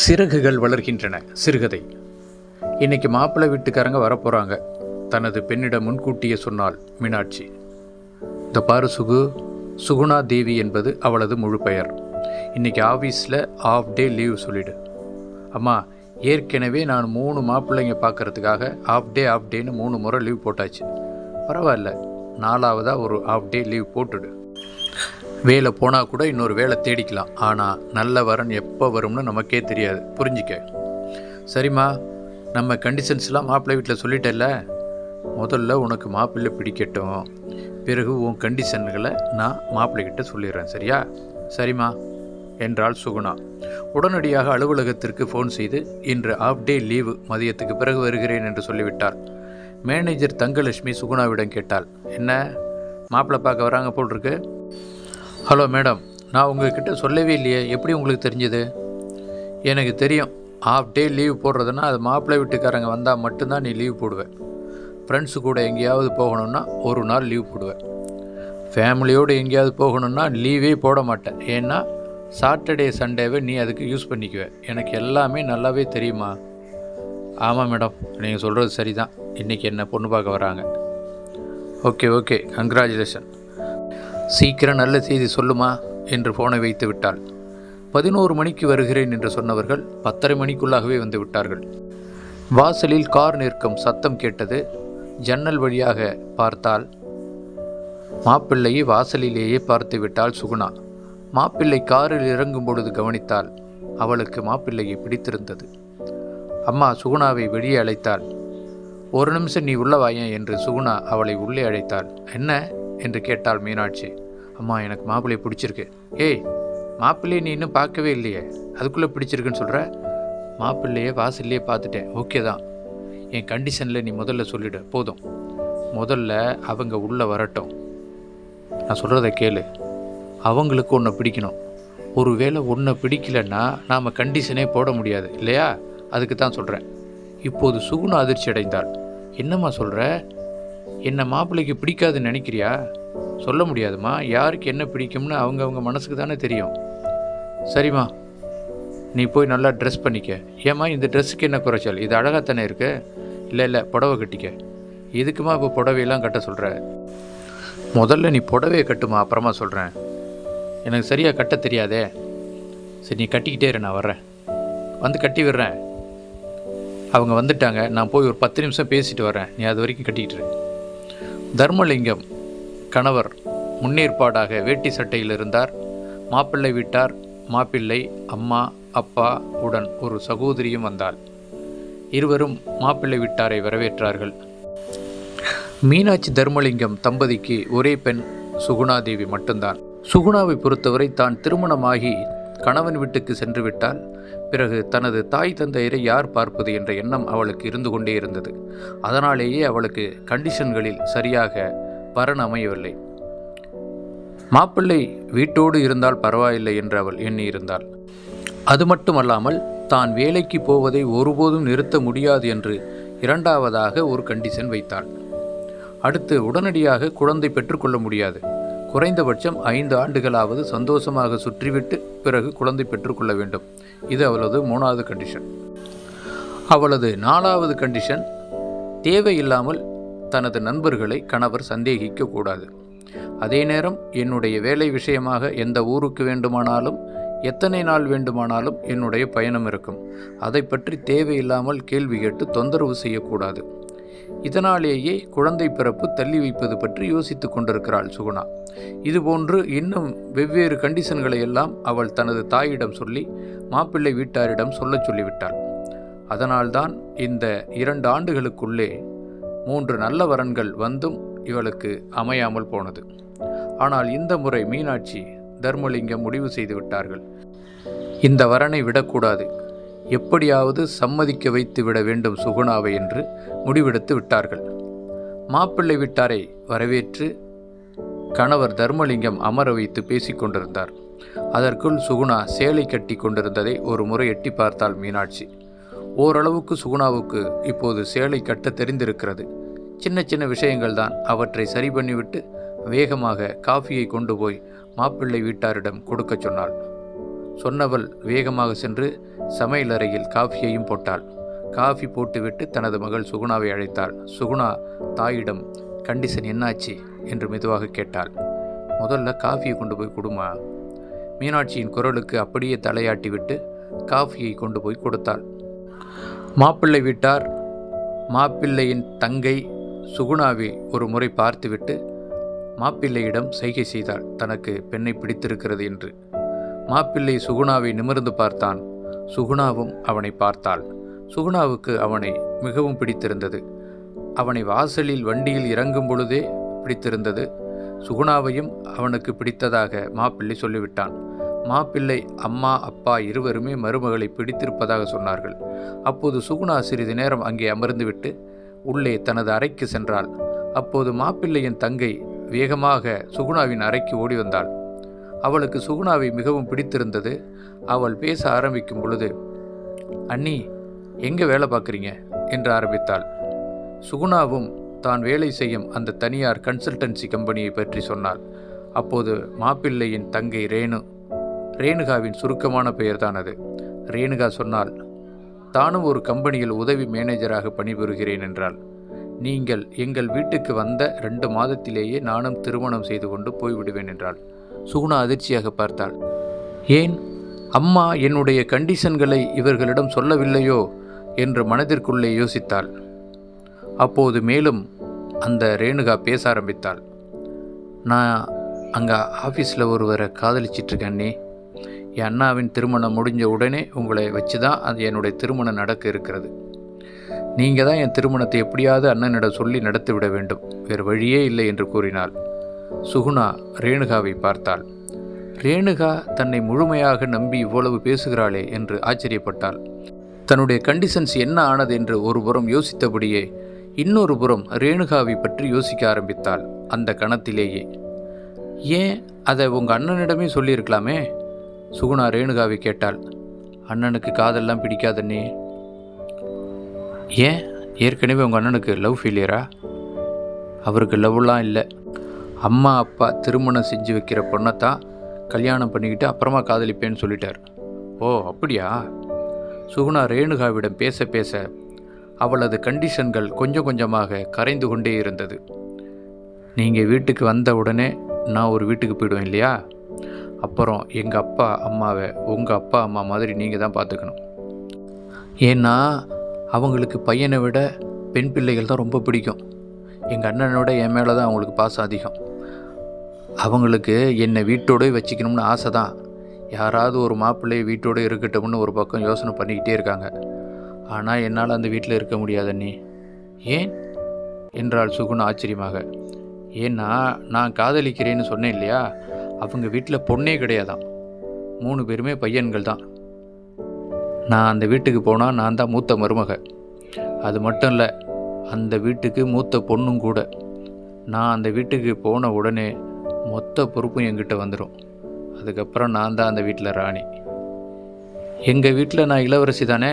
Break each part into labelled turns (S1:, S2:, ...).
S1: சிறகுகள் வளர்கின்றன சிறுகதை. இன்னைக்கு மாப்பிள்ளை வீட்டுக்காரங்க வரப்போகிறாங்க தனது பெண்ணிடம் முன்கூட்டியே சொன்னாள் மீனாட்சி. இந்த பாரு சுகு சுகுணா தேவி என்பது அவளது முழு பெயர். இன்னைக்கு ஆஃபீஸில் ஆஃப் டே லீவ் சொல்லிடு. அம்மா ஏற்கனவே நான் மூணு மாப்பிள்ளைங்க பார்க்கறதுக்காக ஆஃப் டே ஆஃப் டேன்னு மூணு முறை லீவ் போட்டாச்சு. பரவாயில்ல நாலாவதாக ஒரு ஆஃப் டே லீவ் போட்டுடு. வேலை போனால் கூட இன்னொரு வேலை தேடிக்கலாம். ஆனால் நல்ல வரன் எப்போ வரும்னு நமக்கே தெரியாது. புரிஞ்சிக்க. சரிம்மா நம்ம கண்டிஷன்ஸ்லாம் மாப்பிள்ளை வீட்டில் சொல்லிட்டேல்ல? முதல்ல உனக்கு மாப்பிள்ளை பிடிக்கட்டும். பிறகு உன் கண்டிஷன்களை நான் மாப்பிள்ளைகிட்ட சொல்லிடுறேன் சரியா? சரிம்மா என்றாள் சுகுணா. உடனடியாக அலுவலகத்திற்கு ஃபோன் செய்து இன்று ஆஃப் டே லீவு மதியத்துக்கு பிறகு வருகிறேன் என்று சொல்லிவிட்டார். மேனேஜர் தங்கலட்சுமி சுகுணாவிடம் கேட்டாள் என்ன? மாப்பிள்ளை பார்க்க வராங்க போல் இருக்கு? ஹலோ மேடம் நான் உங்ககிட்ட சொல்லவே இல்லையே எப்படி உங்களுக்கு தெரிஞ்சது? எனக்கு தெரியும் ஹாஃப் டே லீவ் போடுறதுன்னா அது மாப்பிள்ளை வீட்டுக்காரங்க வந்தால் மட்டும்தான் நீ லீவ் போடுவேன் ஃப்ரெண்ட்ஸு கூட எங்கேயாவது போகணுன்னா ஒரு நாள் லீவ் போடுவேன் ஃபேமிலியோடு எங்கேயாவது போகணுன்னா லீவே போட மாட்டேன். ஏன்னா சாட்டர்டே சண்டேவை நீ அதுக்கு யூஸ் பண்ணிக்குவேன் எனக்கு எல்லாமே நல்லாவே தெரியுமா? ஆமாம் மேடம் நீங்கள் சொல்கிறது சரி தான் இன்றைக்கி என்ன பொண்ணு பார்க்க வராங்க. ஓகே ஓகே கங்க்ராச்சுலேஷன் சீக்கிரம் நல்ல செய்தி சொல்லுமா? என்று ஃபோனை வைத்து விட்டாள். பதினோரு மணிக்கு வருகிறேன் என்று சொன்னவர்கள் பத்தரை மணிக்குள்ளாகவே வந்து விட்டார்கள். வாசலில் கார் நிற்கும் சத்தம் கேட்டது ஜன்னல் வழியாக பார்த்தால் மாப்பிள்ளையை வாசலிலேயே பார்த்து விட்டாள் சுகுணா. மாப்பிள்ளை காரில் இறங்கும் பொழுது கவனித்தாள். அவளுக்கு மாப்பிள்ளையை பிடித்திருந்தது. அம்மா சுகுணாவை வெளியே அழைத்தாள். ஒரு நிமிஷம் நீ உள்ள வாயன் என்று சுகுணா அவளை உள்ளே அழைத்தாள். என்ன? என்று கேட்டாள் மீனாட்சி. அம்மா எனக்கு மாப்பிள்ளையை பிடிச்சிருக்கு. ஏய் மாப்பிள்ளையை நீ இன்னும் பார்க்கவே இல்லையே. அதுக்குள்ளே பிடிச்சிருக்குன்னு சொல்கிற மாப்பிள்ளையே வாசல்லையே பார்த்துட்டேன். ஓகே தான். என் கண்டிஷனில் நீ முதல்ல சொல்லிவிடு போதும். முதல்ல அவங்க உள்ளே வரட்டும். நான் சொல்கிறத கேளு. அவங்களுக்கு ஒன்றை பிடிக்கணும். ஒருவேளை ஒன்றை பிடிக்கலன்னா நாம் கண்டிஷனே போட முடியாது. இல்லையா? அதுக்கு தான் சொல்கிறேன். இப்போது சுகுணா அதிர்ச்சி அடைந்தாள் என்னம்மா சொல்கிற? என்னை மாப்பிள்ளைக்கு பிடிக்காதுன்னு நினைக்கிறியா? சொல்ல முடியாதும்மா யாருக்கு என்ன பிடிக்கும்னு அவங்கவுங்க மனசுக்கு தானே தெரியும். சரிம்மா நீ போய் நல்லா ட்ரெஸ் பண்ணிக்க. ஏம்மா இந்த ட்ரெஸ்ஸுக்கு என்ன குறைச்சல்? இது அழகாக தானே இருக்கு? இல்லை இல்லை புடவை கட்டிக்க. இதுக்குமா இப்போ புடவையெல்லாம் கட்ட சொல்கிற முதல்ல நீ புடவையை கட்டுமா அப்புறமா சொல்கிறேன் எனக்கு சரியாக கட்ட தெரியாதே. சரி நீ கட்டிக்கிட்டே இரு நான் வர்றேன். வந்து கட்டி விடுறேன். அவங்க வந்துட்டாங்க. நான் போய் ஒரு பத்து நிமிஷம் பேசிட்டு வரேன் நீ அது வரைக்கும் கட்டிக்கிட்டு தர்மலிங்கம் கணவர் முன்னேற்பாடாக வேட்டி சட்டையில் இருந்தார். மாப்பிள்ளை வீட்டார் மாப்பிள்ளை அம்மா அப்பா உடன் ஒரு சகோதரியும் வந்தாள். இருவரும் மாப்பிள்ளை வீட்டாரை வரவேற்றார்கள். மீனாட்சி தர்மலிங்கம் தம்பதிக்கு ஒரே பெண் சுகுணாதேவி மட்டும்தான். சுகுணாவை பொறுத்தவரை தான் திருமணமாகி கணவன் வீட்டுக்கு சென்று விட்டால் பிறகு தனது தாய் தந்தையரை யார் பார்ப்பது என்ற எண்ணம் அவளுக்கு இருந்து கொண்டே இருந்தது. அதனாலேயே அவளுக்கு கண்டிஷன்களில் சரியாக வரன் அமையவில்லை. மாப்பிள்ளை வீட்டோடு இருந்தால் பரவாயில்லை என்று அவள் எண்ணியிருந்தாள். அது மட்டுமல்லாமல் தான் வேலைக்கு போவதை ஒருபோதும் நிறுத்த முடியாது என்று இரண்டாவதாக ஒரு கண்டிஷன் வைத்தாள். அடுத்து உடனடியாக குழந்தை பெற்றுக்கொள்ள முடியாது. குறைந்தபட்சம் ஐந்து ஆண்டுகளாவது சந்தோஷமாக சுற்றிவிட்டு பிறகு குழந்தை பெற்றுக்கொள்ள வேண்டும். இது அவளது மூணாவது கண்டிஷன் அவளது நாலாவது கண்டிஷன் தேவையில்லாமல் தனது நண்பர்களை கணவர் சந்தேகிக்க கூடாது. அதே நேரம் என்னுடைய வேலை விஷயமாக எந்த ஊருக்கு வேண்டுமானாலும் எத்தனை நாள் வேண்டுமானாலும் என்னுடைய பயணம் இருக்கும். அதை பற்றி தேவையில்லாமல் கேள்வி கேட்டு தொந்தரவு செய்யக்கூடாது இதனாலேயே குழந்தை பிறப்பு தள்ளி வைப்பது பற்றி யோசித்துக் கொண்டிருக்கிறாள் சுகுணா. இதுபோன்று இன்னும் வெவ்வேறு கண்டிஷன்களை எல்லாம் அவள் தனது தாயிடம் சொல்லி மாப்பிள்ளை வீட்டாரிடம் சொல்லச் சொல்லிவிட்டாள். அதனால்தான் இந்த இரண்டு ஆண்டுகளுக்குள்ளே மூன்று நல்ல வரன்கள் வந்தும் இவளுக்கு அமையாமல் போனது. ஆனால் இந்த முறை மீனாட்சி தர்மலிங்கம் முடிவு செய்து விட்டார்கள். இந்த வரனை விடக்கூடாது. எப்படியாவது சம்மதிக்க வைத்து விட வேண்டும் சுகுணாவை என்று முடிவெடுத்து விட்டார்கள். மாப்பிள்ளை வீட்டாரை வரவேற்று கணவர் தர்மலிங்கம் அமர வைத்து பேசிக்கொண்டிருந்தார் அதற்குள் சுகுணா சேலை கட்டி கொண்டிருந்ததை ஒரு முறை எட்டி பார்த்தாள் மீனாட்சி. ஓரளவுக்கு சுகுணாவுக்கு இப்போது சேலை கட்ட தெரிந்திருக்கிறது. சின்ன சின்ன விஷயங்கள் தான் அவற்றை சரி பண்ணிவிட்டு வேகமாக காஃபியை கொண்டு போய் மாப்பிள்ளை வீட்டாரிடம் கொடுக்கச் சொன்னாள். சொன்னவள் வேகமாக சென்று சமையலறையில் காஃபியையும் போட்டாள். காஃபி போட்டுவிட்டு தனது மகள் சுகுணாவை அழைத்தாள். சுகுணா தாயிடம் கண்டிஷன் என்னாச்சு? என்று மெதுவாக கேட்டாள். முதல்ல காஃபியை கொண்டு போய் கொடுமா. மீனாட்சியின் குரலுக்கு அப்படியே தலையாட்டிவிட்டு காஃபியை கொண்டு போய் கொடுத்தாள். மாப்பிள்ளை வீட்டார் மாப்பிள்ளையின் தங்கை சுகுணாவை ஒரு முறை பார்த்துவிட்டு மாப்பிள்ளையிடம் சைகை செய்தாள். தனக்கு பெண்ணை பிடித்திருக்கிறது என்று. மாப்பிள்ளை சுகுணாவை நிமிர்ந்து பார்த்தான். சுகுணாவும் அவனை பார்த்தாள். சுகுணாவுக்கு அவனை மிகவும் பிடித்திருந்தது. அவனை வாசலில் வண்டியில் இறங்கும் பொழுதே பிடித்திருந்தது. சுகுணாவையும் அவனுக்கு பிடித்ததாக மாப்பிள்ளை சொல்லிவிட்டான். மாப்பிள்ளை அம்மா அப்பா இருவருமே மருமகளை பிடித்திருப்பதாக சொன்னார்கள். அப்போது சுகுணா சிறிது நேரம் அங்கே அமர்ந்துவிட்டு உள்ளே தனது அறைக்கு சென்றாள். அப்போது மாப்பிள்ளையின் தங்கை வேகமாக சுகுணாவின் அறைக்கு ஓடி வந்தாள். அவளுக்கு சுகுணாவை மிகவும் பிடித்திருந்தது. அவள் பேச ஆரம்பிக்கும் பொழுது அண்ணி எங்கே வேலை பார்க்குறீங்க? என்று ஆரம்பித்தாள். சுகுணாவும் தான் வேலை செய்யும் அந்த தனியார் கன்சல்டன்சி கம்பெனியை பற்றி சொன்னாள். அப்போது மாப்பிள்ளையின் தங்கை ரேணு ரேணுகாவின் சுருக்கமான பெயர்தான் அது ரேணுகா சொன்னால் தானும் ஒரு கம்பெனியில் உதவி மேனேஜராக பணிபுரிகிறேன் என்றாள். நீங்கள் எங்கள் வீட்டுக்கு வந்த ரெண்டு மாதத்திலேயே நானும் திருமணம் செய்து கொண்டு போய்விடுவேன் என்றாள். சுகுணா அதிர்ச்சியாக பார்த்தாள். ஏன்? அம்மா என்னுடைய கண்டிஷன்களை இவர்களிடம் சொல்லவில்லையோ என்று மனதிற்குள்ளே யோசித்தாள். அப்போது மேலும் அந்த ரேணுகா பேச ஆரம்பித்தாள். நான் அங்கே ஆஃபீஸில் ஒருவரை காதலிச்சிட்ருக்கேன்னே என் அண்ணாவின் திருமணம் முடிஞ்ச உடனே உங்களை வச்சு தான் அது என்னுடைய திருமணம் நடக்க இருக்கிறது. நீங்கள் தான் என் திருமணத்தை எப்படியாவது அண்ணனிடம் சொல்லி நடத்திவிட வேண்டும். வேறு வழியே இல்லை என்று கூறினாள். சுகுணா ரேணுகாவை பார்த்தாள். ரேணுகா தன்னை முழுமையாக நம்பி இவ்வளவு பேசுகிறாளே என்று ஆச்சரியப்பட்டாள். தன்னுடைய கண்டிஷன்ஸ் என்ன ஆனது என்று ஒரு புறம் யோசித்தபடியே இன்னொரு புறம் ரேணுகாவை பற்றி யோசிக்க ஆரம்பித்தாள் அந்த கணத்திலேயே. ஏன் அதை உங்கள் அண்ணனிடமே சொல்லியிருக்கலாமே? சுகுணா ரேணுகாவை கேட்டாள். அண்ணனுக்கு காதெல்லாம் பிடிக்காதண்ணே. ஏன்? ஏற்கனவே உங்கள் அண்ணனுக்கு லவ் ஃபெயிலியரா அவருக்கு லவ்லாம் இல்லை. அம்மா அப்பா திருமணம் செஞ்சு வைக்கிற பொண்ணை தான் கல்யாணம் பண்ணிக்கிட்டு அப்புறமா காதலிப்பேன்னு சொல்லிட்டார். ஓ அப்படியா? சுகுணா ரேணுகாவிடம் பேச பேச அவளது கண்டிஷன்கள் கொஞ்சம் கொஞ்சமாக கரைந்து கொண்டே இருந்தது. நீங்கள் வீட்டுக்கு வந்த உடனே நான் ஒரு வீட்டுக்கு போயிடுவேன் இல்லையா? அப்புறம் எங்கள் அப்பா அம்மாவை உங்கள் அப்பா அம்மா மாதிரி நீங்கள் தான் பார்த்துக்கணும். ஏன்னா அவங்களுக்கு பையனை விட பெண் பிள்ளைகள் தான் ரொம்ப பிடிக்கும். எங்கள் அண்ணனை விட என் மேலே தான் அவங்களுக்கு பாசம் அதிகம். அவங்களுக்கு என்னை வீட்டோடே வச்சுக்கணும்னு ஆசை தான் யாராவது ஒரு மாப்பிள்ளை வீட்டோடு இருக்கட்டும்னு ஒரு பக்கம் யோசனை பண்ணிக்கிட்டே இருக்காங்க. ஆனால் என்னால் அந்த வீட்டில் இருக்க முடியாதண்ணி நீ ஏன்? என்றாள் சுகுண் ஆச்சரியமாக. ஏன்னா நான் காதலிக்கிறேன்னு சொன்னேன் இல்லையா? அவங்க வீட்டில் பொண்ணே கிடையாதான் மூணு பேருமே பையன்கள் தான் நான் அந்த வீட்டுக்கு போனால் நான் தான் மூத்த மருமக. அது மட்டும் இல்லை அந்த வீட்டுக்கு மூத்த பொண்ணும் கூட. நான் அந்த வீட்டுக்கு போன உடனே மொத்த பொறுப்பும் என்கிட்ட வந்துடும் அதுக்கப்புறம் நான் தான் அந்த வீட்டில் ராணி. எங்கள் வீட்டில் நான் இளவரசி தானே?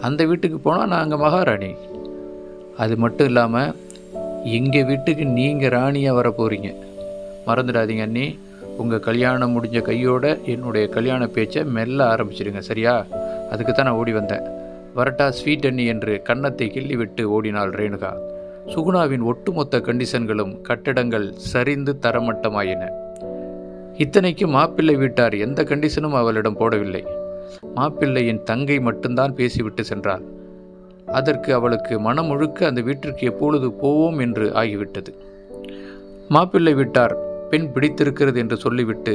S1: அந்த வீட்டுக்கு போனால் நான் அங்கே மகாராணி. அது மட்டும் இல்லாமல் எங்கள் வீட்டுக்கு நீங்கள் ராணியாக வர போகிறீங்க மறந்துடாதீங்க அண்ணி. உங்கள் கல்யாணம் முடிஞ்ச கையோட என்னுடைய கல்யாண பேச்சை மெல்ல ஆரம்பிச்சிடுங்க சரியா? அதுக்கு தான் நான் ஓடி வந்தேன். வரட்டா ஸ்வீட் அண்ணி என்று கன்னத்தை கிள்ளி விட்டு ஓடினாள் ரேணுகா. சுகுணாவின் ஒட்டுமொத்த கண்டிஷன்களும் கட்டடங்கள் சரிந்து தரமட்டமாயின. இத்தனைக்கு மாப்பிள்ளை வீட்டார் எந்த கண்டிஷனும் அவளிடம் போடவில்லை. மாப்பிள்ளையின் தங்கை மட்டும்தான் பேசிவிட்டு சென்றாள். அதற்கு அவளுக்கு மனம் முழுக்க அந்த வீட்டிற்கு எப்பொழுது போவோம் என்று ஆகிவிட்டது. மாப்பிள்ளை வீட்டார் பெண் பிடித்திருக்கிறது என்று சொல்லிவிட்டு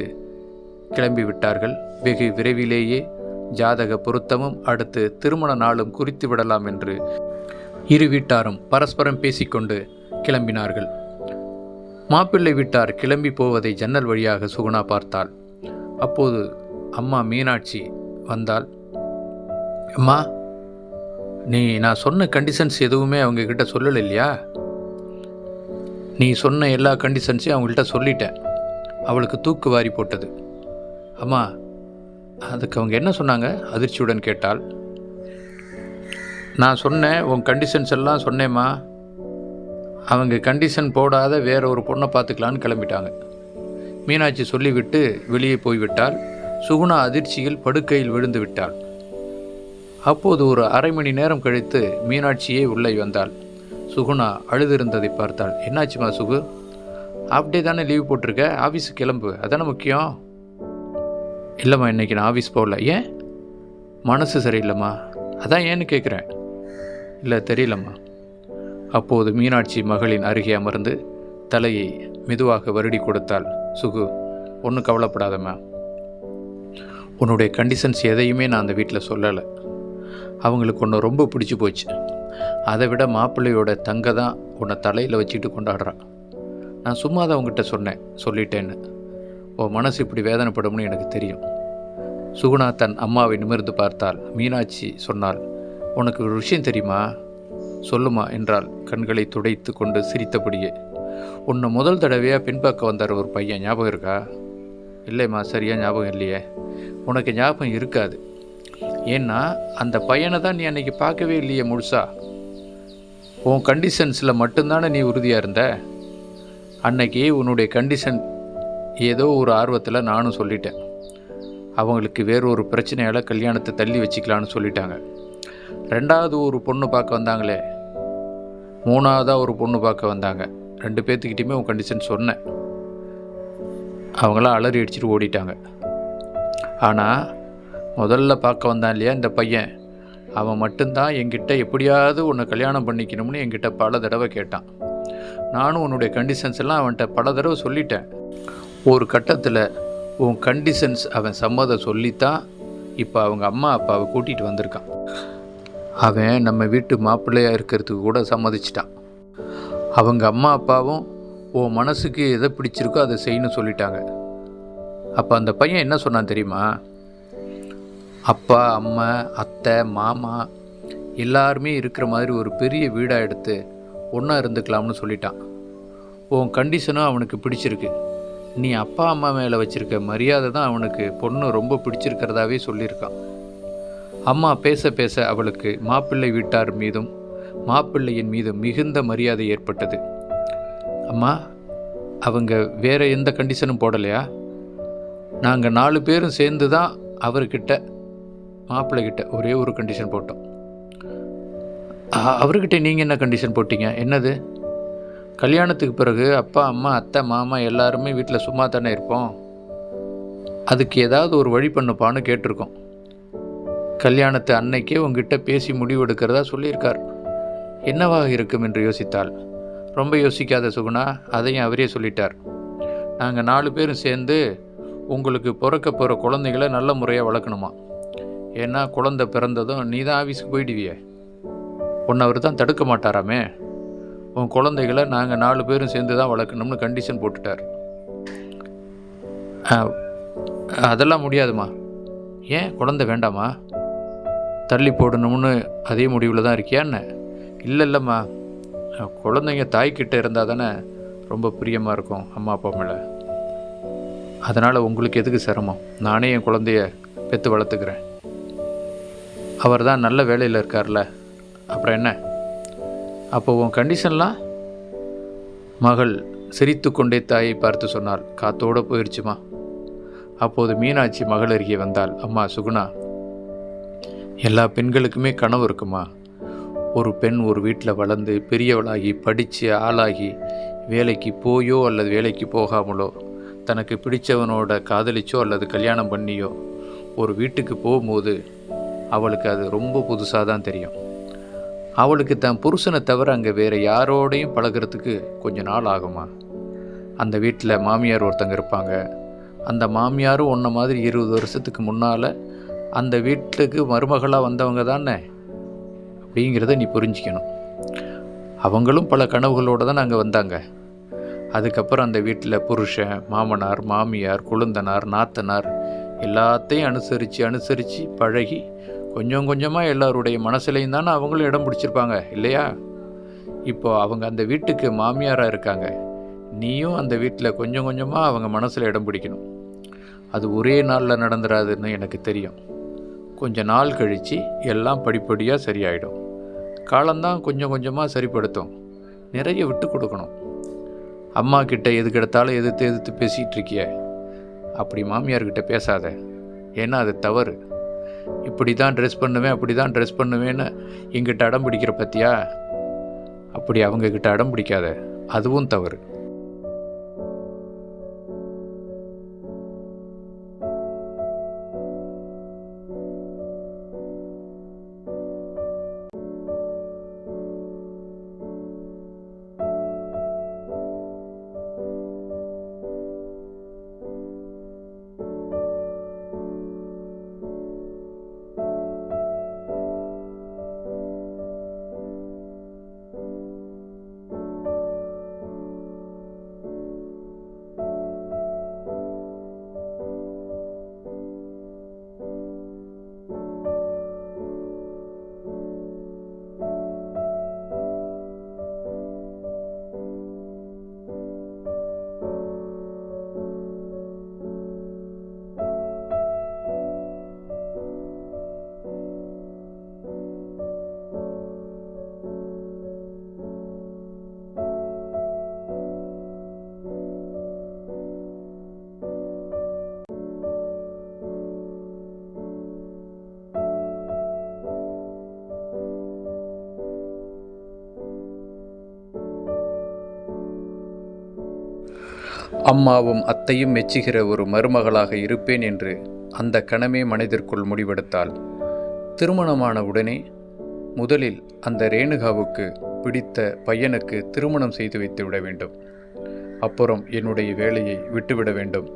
S1: கிளம்பி விட்டார்கள் வெகு விரைவிலேயே ஜாதக பொருத்தமும் அடுத்து திருமண நாளும் குறித்து விடலாம் என்று இரு வீட்டாரும் பரஸ்பரம் பேசிக்கொண்டு கிளம்பினார்கள். மாப்பிள்ளை வீட்டார் கிளம்பி போவதை ஜன்னல் வழியாக சுகுணா பார்த்தாள். அப்போது அம்மா மீனாட்சி வந்தால் அம்மா நீ நான் சொன்ன கண்டிஷன்ஸ் எதுவுமே அவங்க கிட்ட சொல்லலை இல்லையா நீ சொன்ன எல்லா கண்டிஷன்ஸையும் அவங்கள்ட்ட சொல்லிட்டேன். அவளுக்கு தூக்கு வாரி போட்டது. அம்மா அதுக்கு அவங்க என்ன சொன்னாங்க? அதிர்ச்சியுடன் கேட்டாள். நான் சொன்னேன் உன் கண்டிஷன்ஸ் எல்லாம் சொன்னேம்மா. அவங்க கண்டிஷன் போடாத வேற ஒரு பொண்ணை பார்த்துக்கலான்னு கிளம்பிட்டாங்க. மீனாட்சி சொல்லிவிட்டு வெளியே போய்விட்டால் சுகுணா அதிர்ச்சியில் படுக்கையில் விழுந்து விட்டாள். அப்போது ஒரு அரை மணி நேரம் கழித்து மீனாட்சியே உள்ளே வந்தாள். சுகுணா அழுதிருந்ததை பார்த்தாள். என்னாச்சுமா சுகு? அப்படியே தானே லீவ் போட்டிருக்க? ஆஃபீஸுக்கு கிளம்பு. அதானே முக்கியம்? இல்லைம்மா இன்னைக்கு நான் ஆஃபீஸ் போகல. ஏன்? மனசு சரியில்லைம்மா. அதான் ஏன்னு கேட்குறேன் இல்லை தெரியலம்மா. அப்போது மீனாட்சி மகளின் அருகே அமர்ந்து தலையை மெதுவாக வருடி கொடுத்தாள். சுகு ஒன்றும் கவலைப்படாதம்மா. உன்னுடைய கண்டிஷன்ஸ் எதையுமே நான் அந்த வீட்டில் சொல்லலை. அவங்களுக்கு ஒன்று ரொம்ப பிடிச்சி போச்சு. அதை விட மாப்பிள்ளையோட தங்க தான் உன்னை தலையில் வச்சுக்கிட்டு கொண்டாடுறான் நான் சும்மா தான் அவங்ககிட்ட சொன்னேன் சொல்லிட்டேன்னு. உன் மனசு இப்படி வேதனைப்படும்னு எனக்கு தெரியும். சுகுணா தன் அம்மாவை நிமிர்ந்து பார்த்தாள். மீனாட்சி சொன்னாள் உனக்கு ஒரு விஷயம் தெரியுமா? சொல்லுமா என்றால் கண்களை துடைத்து கொண்டு சிரித்தபடியே. உன்னை முதல் தடவையாக பின்பக்கம் வந்தார் ஒரு பையன். ஞாபகம் இருக்கா? இல்லைம்மா சரியாக ஞாபகம் இல்லையே. உனக்கு ஞாபகம் இருக்காது. ஏன்னா அந்த பையனை தான் நீ அன்றைக்கி பார்க்கவே இல்லையே முழுசா? உன் கண்டிஷன்ஸில் மட்டும்தானே நீ உறுதியாக இருந்த? அன்னைக்கு உன்னுடைய கண்டிஷன் ஏதோ ஒரு ஆர்வத்தில் நானும் சொல்லிட்டேன். அவங்களுக்கு வேறு ஒரு பிரச்சனையால் கல்யாணத்தை தள்ளி வச்சுக்கலான்னு சொல்லிட்டாங்க. ரெண்டாவது ஒரு பொண்ணு பார்க்க வந்தாங்களே. மூணாவதாக ஒரு பொண்ணு பார்க்க வந்தாங்க. ரெண்டு பேர்த்துக்கிட்டையுமே உன் கண்டிஷன் சொன்னேன். அவங்களாம் அலறி அடிச்சிட்டு ஓடிட்டாங்க. ஆனால் முதல்ல பார்க்க வந்தான் இல்லையா இந்த பையன்? அவன் மட்டும்தான் என்கிட்ட எப்படியாவது உன்னை கல்யாணம் பண்ணிக்கணும்னு என்கிட்ட பல தடவை கேட்டான். நானும் உன்னுடைய கண்டிஷன்ஸ் எல்லாம் அவன்கிட்ட பல தடவை சொல்லிட்டேன். ஒரு கட்டத்தில் உன் கண்டிஷன்ஸ் அவன் சம்மதம் சொல்லித்தான் இப்போ அவங்க அம்மா அப்பாவை கூட்டிகிட்டு வந்திருக்கான். அவன் நம்ம வீட்டு மாப்பிள்ளையாக இருக்கிறதுக்கு கூட சம்மதிச்சிட்டான். அவங்க அம்மா அப்பாவும் உன் மனசுக்கு எதை பிடிச்சிருக்கோ அதை செய்யணும் சொல்லிட்டாங்க. அப்போ அந்த பையன் என்ன சொன்னான் தெரியுமா? அப்பா அம்மா அத்தை மாமா எல்லாருமே இருக்கிற மாதிரி ஒரு பெரிய வீடாக எடுத்து ஒன்றா இருந்துக்கலாம்னு சொல்லிட்டான். உன் கண்டிஷனும் அவனுக்கு பிடிச்சிருக்கு. நீ அப்பா அம்மா மேலே வச்சுருக்க மரியாதை தான் அவனுக்கு பொண்ணு ரொம்ப பிடிச்சிருக்கிறதாவே சொல்லியிருக்கான். அம்மா பேச பேச அவளுக்கு மாப்பிள்ளை வீட்டார் மீதும் மாப்பிள்ளையின் மீதும் மிகுந்த மரியாதை ஏற்பட்டது. அம்மா அவங்க வேற எந்த கண்டிஷனும் போடலையா? நாங்கள் நாலு பேரும் சேர்ந்து தான் அவர்கிட்ட மாப்பிள்ளைகிட்ட ஒரே ஒரு கண்டிஷன் போட்டோம். அவர்கிட்ட நீங்கள் என்ன கண்டிஷன் போட்டீங்க? என்னது? கல்யாணத்துக்கு பிறகு அப்பா அம்மா அத்தை மாமா எல்லாருமே வீட்டில் சும்மா தானே இருப்போம்? அதுக்கு ஏதாவது ஒரு வழி பண்ணுப்பான்னு கேட்டிருக்கோம். கல்யாணத்து அன்னைக்கே உங்ககிட்ட பேசி முடிவெடுக்கிறதா சொல்லியிருக்கார். என்னவாக இருக்கும் என்று யோசித்தாள். ரொம்ப யோசிக்காத சுகுணா அதையும் அவரே சொல்லிட்டார். நாங்கள் நாலு பேரும் சேர்ந்து உங்களுக்கு பிறக்க போகிற குழந்தைகளை நல்ல முறையாக வளர்க்கணுமா? ஏன்னா குழந்தை பிறந்ததும் நீ தான் ஆஃபீஸுக்கு போயிடுவியே. உன்னை அவர் தான் தடுக்க மாட்டாராமே. உன் குழந்தைகளை நாங்கள் நாலு பேரும் சேர்ந்து தான் வளர்க்கணும்னு கண்டிஷன் போட்டுட்டார். அதெல்லாம் முடியாதுமா? ஏன் குழந்தை வேண்டாமா? தள்ளி போடணும்னு அதே முடிவில் தான் இருக்கியா என்ன? இல்லை இல்லைம்மா. குழந்தைங்க தாய்கிட்ட இருந்தால் தானே ரொம்ப பிரியமாக இருக்கும் அம்மா அப்பா மேலே. அதனால் உங்களுக்கு எதுக்கு சிரமம்? நானே என் குழந்தைய பெற்று வளர்த்துக்கிறேன். அவர் தான் நல்ல வேலையில் இருக்கார்ல. அப்புறம் என்ன? அப்போ உன் கண்டிஷன்லாம் மகள் சிரித்து கொண்டே தாயை பார்த்து சொன்னாள். காத்தோடு போயிடுச்சுமா அப்போது மீனாட்சி மகள் அருகே வந்தாள். அம்மா சுகுணா எல்லா பெண்களுக்குமே கனவு இருக்குமா? ஒரு பெண் ஒரு வீட்டில் வளர்ந்து பெரியவளாகி படித்து ஆளாகி வேலைக்கு போயோ அல்லது வேலைக்கு போகாமலோ தனக்கு பிடித்தவனோட காதலிச்சோ அல்லது கல்யாணம் பண்ணியோ ஒரு வீட்டுக்கு போகும்போது அவளுக்கு அது ரொம்ப புதுசாக தான் தெரியும். அவளுக்கு தன் புருஷனை தவிர அங்கே வேறு யாரோடையும் பழகுறதுக்கு கொஞ்ச நாள் ஆகுமா? அந்த வீட்டில் மாமியார் ஒருத்தங்க இருப்பாங்க. அந்த மாமியாரும் ஒன்றை மாதிரி இருபது வருஷத்துக்கு முன்னால் அந்த வீட்டுக்கு மருமகளாக வந்தவங்க தானே? அப்படிங்கிறத நீ புரிஞ்சிக்கணும். அவங்களும் பல கனவுகளோடு தான் அங்கே வந்தாங்க. அதுக்கப்புறம் அந்த வீட்டில் புருஷன் மாமனார் மாமியார் குழுந்தனார் நாத்தனார் எல்லாத்தையும் அனுசரித்து அனுசரித்து பழகி கொஞ்சம் கொஞ்சமாக எல்லாருடைய மனசுலையும் தானே அவங்களும் இடம் பிடிச்சிருப்பாங்க இல்லையா? இப்போ அவங்க அந்த வீட்டுக்கு மாமியாராக இருக்காங்க. நீயும் அந்த வீட்டில் கொஞ்சம் கொஞ்சமாக அவங்க மனசில் இடம் பிடிக்கணும். அது ஒரே நாளில் நடந்துடாதுன்னு எனக்கு தெரியும். கொஞ்சம் நாள் கழித்து எல்லாம் படிப்படியாக சரியாயிடும். காலம்தான் கொஞ்சம் கொஞ்சமாக சரிப்படுத்தும். நிறைய விட்டு கொடுக்கணும். அம்மா கிட்ட எதுக்கு எதிர்த்து எதிர்த்து பேசிகிட்டு இருக்கிய. அப்படி மாமியார்கிட்ட பேசாத. ஏன்னா அது தவறு. இப்படி தான் ட்ரெஸ் பண்ணுவேன் அப்படி தான் ட்ரெஸ் பண்ணுவேன்னு எங்கிட்ட அடம் பிடிக்கிற பத்தியா? அப்படி அவங்கக்கிட்ட அடம் பிடிக்காத. அதுவும் தவறு. அம்மாவும் அத்தையும் மெச்சுகிற ஒரு மருமகளாக இருப்பேன் என்று அந்த கணமே மனதிற்குள் முடிவெடுத்தாள். திருமணமான உடனே முதலில் அந்த ரேணுகாவுக்கு பிடித்த பையனுக்கு திருமணம் செய்து வைத்து விட வேண்டும். அப்புறம் என்னுடைய வேலையை விட்டுவிட வேண்டும்.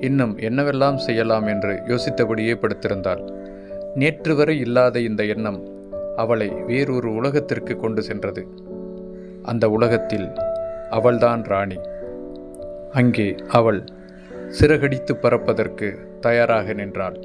S1: இன்னும் என்னவெல்லாம் செய்யலாம் என்று யோசித்தபடியே படுத்திருந்தாள். நேற்று வரை இல்லாத இந்த எண்ணம் அவளை வேறொரு உலகத்திற்கு கொண்டு சென்றது. அந்த உலகத்தில் அவள்தான் ராணி. அங்கே அவள் சிறகடித்து பறப்பதற்கு தயாராக நின்றாள்.